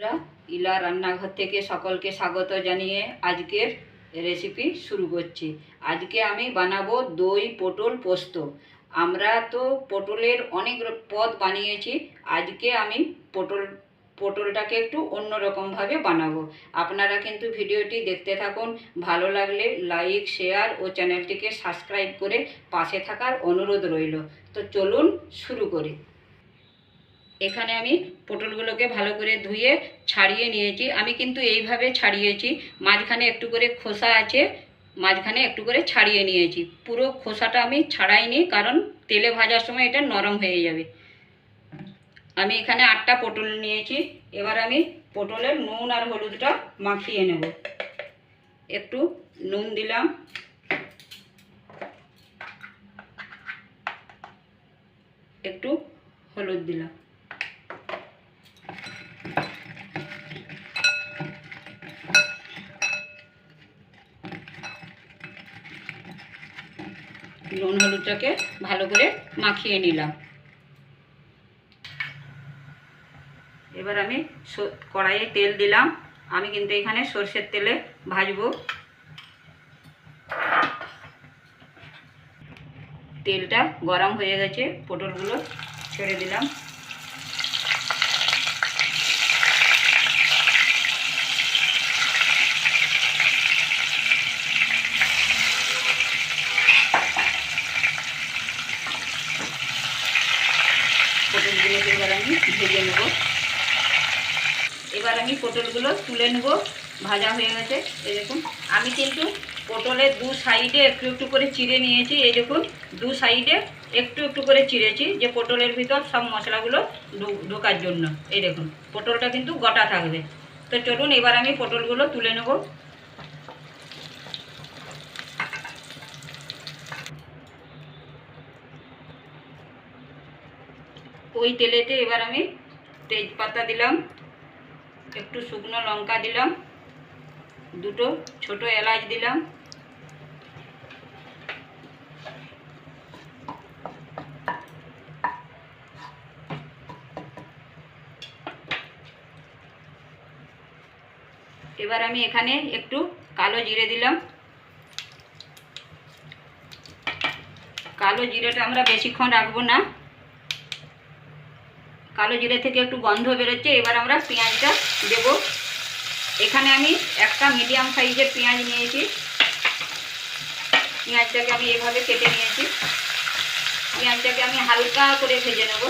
বন্ধুরা, ইলা রান্নাঘর থেকে সকলকে স্বাগত জানিয়ে আজকের রেসিপি শুরু করছি। আজকে আমি বানাবো দই পটল পোস্ত। আমরা তো পটলের অনেক পদ বানিয়েছি আজকে আমি পটল পটলটাকে একটু অন্যরকমভাবে বানাবো। আপনারা কিন্তু ভিডিওটি দেখতে থাকুন ভালো লাগলে লাইক শেয়ার ও চ্যানেলটিকে সাবস্ক্রাইব করে পাশে থাকার অনুরোধ রইল। তো চলুন শুরু করি। এখানে আমি পটলগুলোকে ভালো করে ধুয়ে ছাড়িয়ে নিয়েছি। আমি কিন্তু এইভাবে ছাড়িয়েছি। মাঝখানে একটু করে খোসা আছে, মাঝখানে একটু করে ছাড়িয়ে নিয়েছি। পুরো খোসাটা আমি ছাড়াইনি, কারণ তেলে ভাজার সময় এটা নরম হয়ে যাবে। আমি এখানে আটটা পটল নিয়েছি। এবার আমি পটলের নুন আর হলুদটা মাখিয়ে নেব। একটু নুন দিলাম। একটু হলুদ দিলাম। নুন হলুদটাকে ভালো করে মাখিয়ে নিলাম। এবার আমি কড়াইয়ে তেল দিলাম। আমি কিন্তু এখানে সর্ষের তেলে ভাজবো। তেলটা গরম হয়ে গেছে, পটলগুলো ছেড়ে দিলাম পটলগুলোকে এবার আমি ভেজে নেব। এবার আমি পটলগুলো তুলে নেব। ভাজা হয়ে গেছে। এই দেখুন, আমি কিন্তু পটলের দু সাইডে একটু একটু করে চিড়ে নিয়েছি। এই দেখুন, দু সাইডে একটু একটু করে চিড়েছি যে পটলের ভিতর সব মশলাগুলো ঢোকার জন্য। এই দেখুন, পটলটা কিন্তু গোটা থাকবে। তো চলুন, এবার আমি পটলগুলো তুলে নেব। ওই তেলেতে এবার আমি তেজপাতা দিলাম, একটু শুকনো লঙ্কা দিলাম, দুটো ছোট এলাচ দিলাম। এবার আমি এখানে একটু কালো জিরে দিলাম। কালো জিরেটা আমরা বেশিক্ষণ রাখব না। কালো জিরে থেকে একটু গন্ধ বেরোচ্ছে, এবার আমরা পেঁয়াজটা দেব। এখানে আমি একটা মিডিয়াম সাইজের পেঁয়াজ নিয়েছি। পেঁয়াজটাকে আমি এভাবে কেটে নিয়েছি। পেঁয়াজটাকে আমি হালকা করে ভেজে নেব।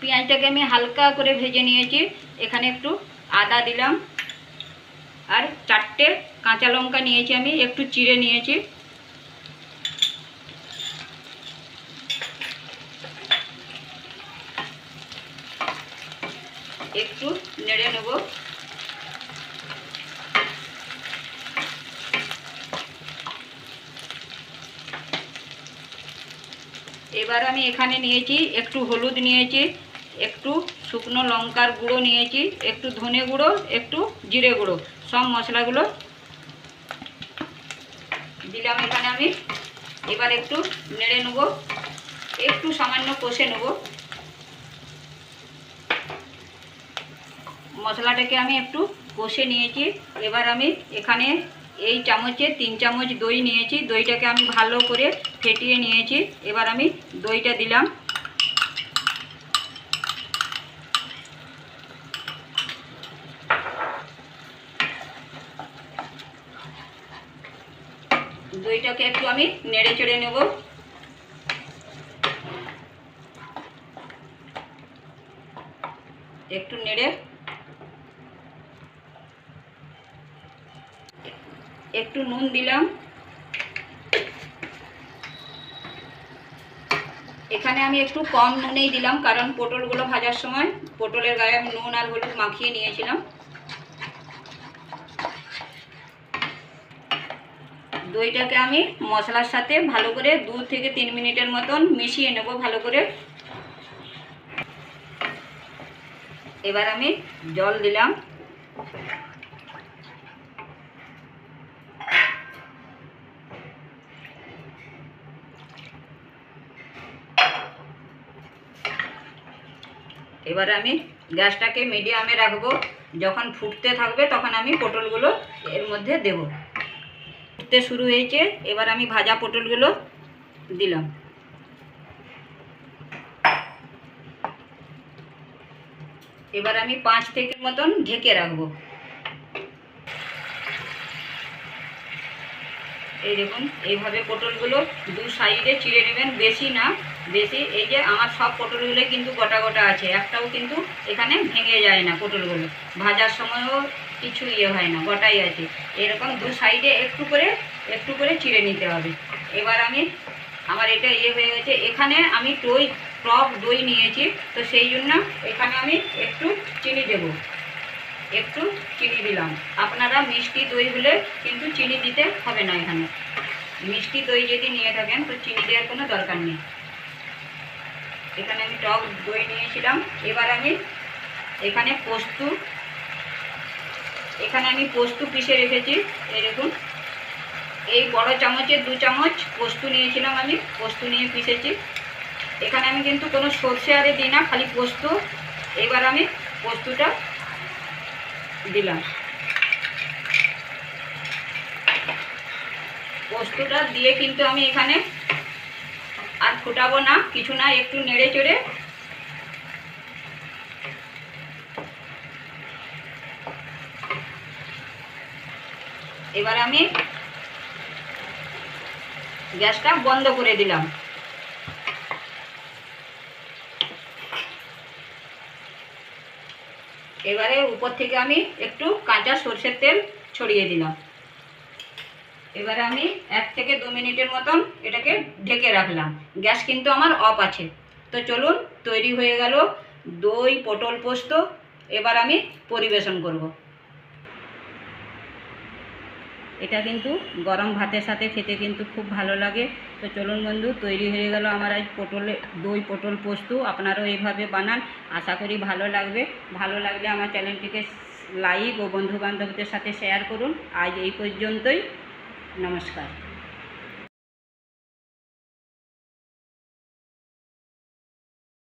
পেঁয়াজটাকে আমি হালকা করে ভেজে নিয়েছি। এখানে একটু আদা দিলাম। আর চারটে কাঁচা লঙ্কা নিয়েছি আমি, একটু চিড়ে নিয়েছি। একটু নেড়ে নেব। এবার আমি এখানে নিয়েছি একটু হলুদ নিয়েছি, একটু শুকনো লঙ্কার গুঁড়ো নিয়েছি, একটু ধনে গুঁড়ো, একটু জিরে গুঁড়ো, সব মশলাগুলো দিলাম এখানে আমি। এবার একটু নেড়ে নেব, একটু সামান্য কষে নেব। মশলাটাকে আমি একটু কষে নিয়েছি। এবার আমি এখানে এই চামচে তিন চামচ দই নিয়েছি। দইটাকে আমি ভালো করে ফেটিয়ে নিয়েছি। এবার আমি দইটা দিলাম। দইটাকে একটু আমি নেড়ে চেড়ে নেব। একটু নেড়ে একটু নুন দিলাম। এখানে আমি একটু কম নুনেই দিলাম, কারণ পটলগুলো ভাজার সময় পটলের গায়ে আমি নুন আর হলুদ মাখিয়ে নিয়েছিলাম। দইটাকে আমি মশলার সাথে ভালো করে দু থেকে তিন মিনিটের মতন মিশিয়ে নেব ভালো করে। এবার আমি জল দিলাম। এবার আমি গ্যাসটাকে মিডিয়ামে রাখব। যখন ফুটতে থাকবে তখন আমি পটলগুলো এর মধ্যে দেব। ফুটতে শুরু হয়েছে, এবার আমি ভাজা পটলগুলো দিলাম। এবার আমি পাঁচ থেকে মতন ঢেকে রাখব। এই দেখুন, এইভাবে পটলগুলো দু সাইডে চিড়ে নেবেন, বেশি না। বেশি, এই যে আমার সব পটলগুলো কিন্তু গোটা গোটা আছে, একটাও কিন্তু এখানে ভেঙে যায় না পটলগুলো। ভাজার সময়ও কিছু ইয়ে হয় না, গোটাই আছে। এরকম দু সাইডে একটু করে একটু করে চিড়ে নিতে হবে। এবার আমি, আমার এটা ইয়ে হয়ে গেছে। এখানে আমি দই, টক দই নিয়েছি, তো সেই জন্য এখানে আমি একটু চিনি দেবো। একটু চিনি দিলাম। আপনারা মিষ্টি দই হলে কিন্তু চিনি দিতে হবে না এখানে। মিষ্টি দই যদি নিয়ে থাকেন, তো চিনি দেওয়ার কোনো দরকার নেই। এখানে আমি টক দই নিয়েছিলাম। এবার আমি এখানে পোস্ত, এখানে আমি পোস্ত পিষে রেখেছি। দেখুন, এই বড় চামচের দু চামচ পোস্ত নিয়েছিলাম আমি, পোস্ত নিয়ে পিষেছি। এখানে আমি কিন্তু কোনো সর্ষে আরে দিই না, খালি পোস্ত। এবার আমি পোস্তটা দিলাম। পোস্তটা দিয়ে কিন্তু আমি এখানে আর ফোটাবো না, কিছু না, একটু নেড়ে চড়ে। এবার আমি গ্যাসটা বন্ধ করে দিলাম। এবারে উপর থেকে আমি একটু কাঁচা সর্ষের তেল ছড়িয়ে দিলাম। এবারে আমি এক থেকে দু মিনিটের মতন এটাকে ঢেকে রাখলাম। গ্যাস কিন্তু আমার অফ আছে। তো চলুন, তৈরি হয়ে গেল দই, পটল পোস্ত। এবার আমি পরিবেশন করব। এটা কিন্তু গরম ভাতের সাথে খেতে কিন্তু খুব ভালো লাগে। তো চলুন বন্ধু, তৈরি হয়ে গেল আমার আজ পটলে, দই, পটল পোস্ত। আপনারাও এইভাবে বানান, আশা করি ভালো লাগবে। ভালো লাগলে আমার চ্যানেলটিকে লাইক ও বন্ধু বান্ধবদের সাথে শেয়ার করুন। আজ এই পর্যন্তই। नमस्कार।